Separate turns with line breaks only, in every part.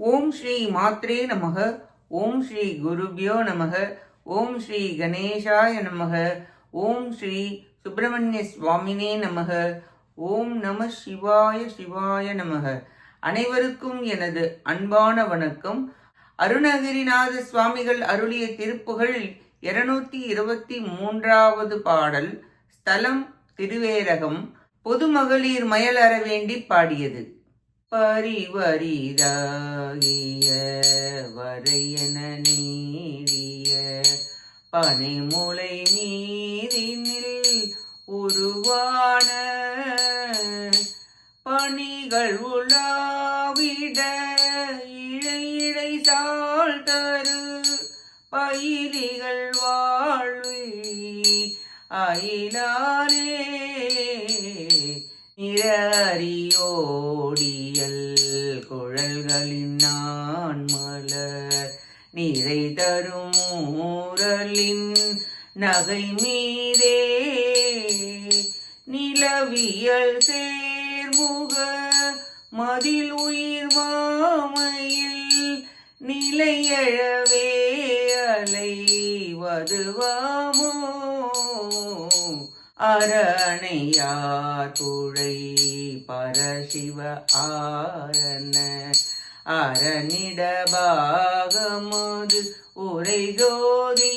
ஓம் ஸ்ரீ மாத்ரே நமக ஓம் ஸ்ரீ குருபியோ நமக ஓம் ஸ்ரீ கணேசாய நமக ஓம் ஸ்ரீ சுப்பிரமணிய சுவாமினே நமக ஓம் நம சிவாய சிவாய நமக. அனைவருக்கும் எனது அன்பான வணக்கம். அருணகிரிநாத சுவாமிகள் அருளிய திருப்புகழ் இருநூத்தி இருபத்தி மூன்றாவது பாடல் ஸ்தலம் திருவேரகம் பொதுமகளிர் மயலற அறவேண்டி பாடியது. பரிவரிதாகிய வரையன நீடிய பனைமுளை மீதினில் உருவான பணிகள் உலாவிட இழை இழை சால் தரு பயிரிகள் வாழ்வி அயிலாரே நிறறியோடியல் நகை மீதே நிலவியல் சேர்முக மதில் உயிர் மாமையில் நிலையழவே அலைவதுவாமோ அரணையார் புழை பரசிவ ஆரண அரணிட பாகமது உரை ஜோதி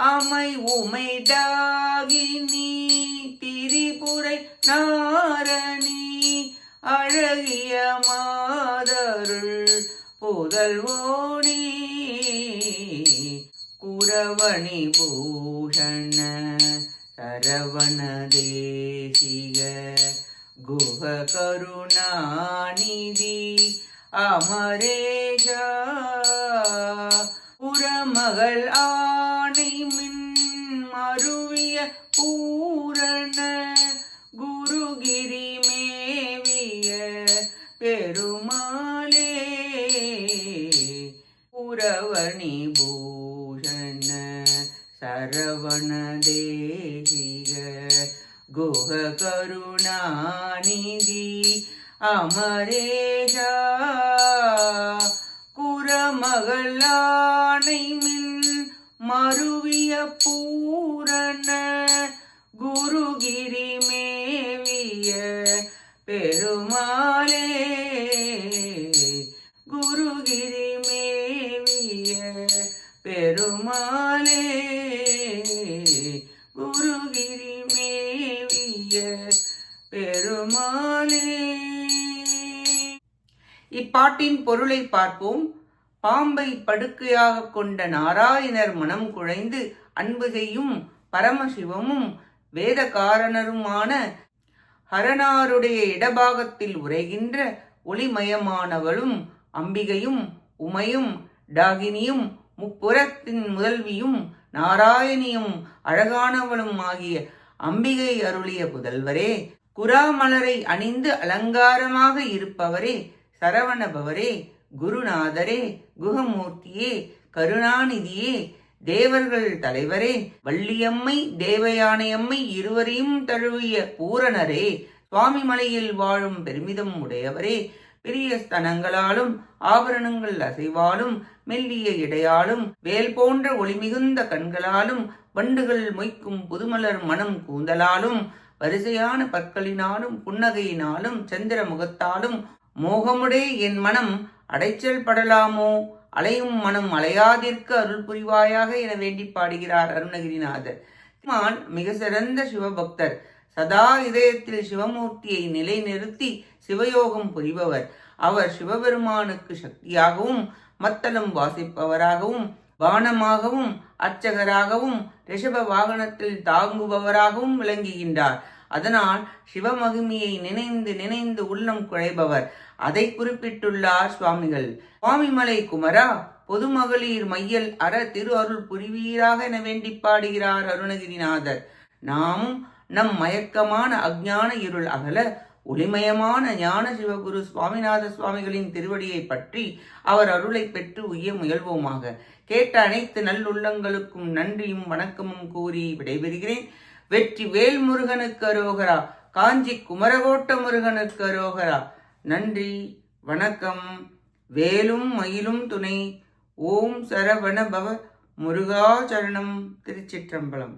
அமை உமைடாகினி திரிபுரை நாரணி அழகிய மாதருள் புதல்வோனி குரவணி பூஷண சரவண தேசிக குஹ கருணாநிதி அமரேஷா மாலே. புறவணி பூஷண சரவண தேசிக. குஹ கருணாநிதி அமரேஷா. குரமகளானை மின் மருவிய பூ விரிமேவிய பெருமானே. இப்பாட்டின் பொருளை பார்ப்போம். பாம்பை படுக்கையாக கொண்ட நாராயணர் மனம் குழைந்து அன்பு செய்யும் பரமசிவமும் வேதகாரணருமான ஹரனாருடைய இடபாகத்தில் உரைகின்ற ஒளிமயமானவளும் அம்பிகையும் உமையும் டாகினியும் முப்புறத்தின் முதல்வியும் நாராயணியும் அழகானவளும் ஆகிய அம்பிகை அருளிய புதல்வரே குராமலரை அணிந்து அலங்காரமாக இருப்பவரே சரவணபவரே குருநாதரே குகமூர்த்தியே கருணாநிதியே தேவர்கள் தலைவரே வள்ளியம்மை தேவயானையம்மை இருவரையும் தழுவிய பூரணரே சுவாமிமலையில் வாழும் பெருமிதம் உடையவரே பெரிய ஸ்தனங்களாலும் ஆபரணங்கள் அசைவாலும் மெல்லிய இடையாலும் வேல் போன்ற ஒளிமிகுந்த கண்களாலும் வண்டுகள் மொய்க்கும் புதுமலர் மனம் கூந்தலாலும் வரிசையான பற்களினாலும் புன்னகையினாலும் சந்திர முகத்தாலும் மோகமுடே என் மனம் அடைச்சல் படலாமோ? அலையும் மனம் அலையாதிருக்க அருள் புரிவாயாக என வேண்டி பாடுகிறார் அருணகிரிநாதர். மிக சிறந்த சிவபக்தர். சதா இதயத்தில் சிவமூர்த்தியை நிலைநிறுத்தி சிவயோகம் புரிபவர். அவர் சிவபெருமானுக்கு சக்தியாகவும் மத்தளம் வாசிப்பவராகவும் வானமாகவும் அர்ச்சகராகவும் ரிஷப வாகனத்தில் தாங்குபவராகவும் விளங்குகின்றார். அதனால் சிவமகிமையை நினைந்து நினைந்து உள்ளம் குழைபவர். அதை குறிப்பிட்டுள்ளார் சுவாமிகள். சுவாமிமலை குமரா பொதுமகளிர் மையல் அற திரு அருள் புரிவீராக என வேண்டி பாடுகிறார் அருணகிரிநாதர். நாமும் நம் மயக்கமான அஜ்ஞான இருள் அகல ஒளிமயமான ஞான சிவகுரு சுவாமிநாத சுவாமிகளின் திருவடியை பற்றி அவர் அருளை பெற்று உய்ய முயல்வோமாக. கேட்ட அனைத்து நல்லுள்ளங்களுக்கும் நன்றியும் வணக்கமும் கூறி விடைபெறுகிறேன். வெற்றி வேல் முருகனுக்கு அரோகரா காஞ்சி குமரகோட்ட முருகனுக்கு அரோகரா. நன்றி வணக்கம். வேலும் மயிலும் துணை. ஓம் சரவண பவ முருகா சரணம் திருச்சிற்றம்பலம்.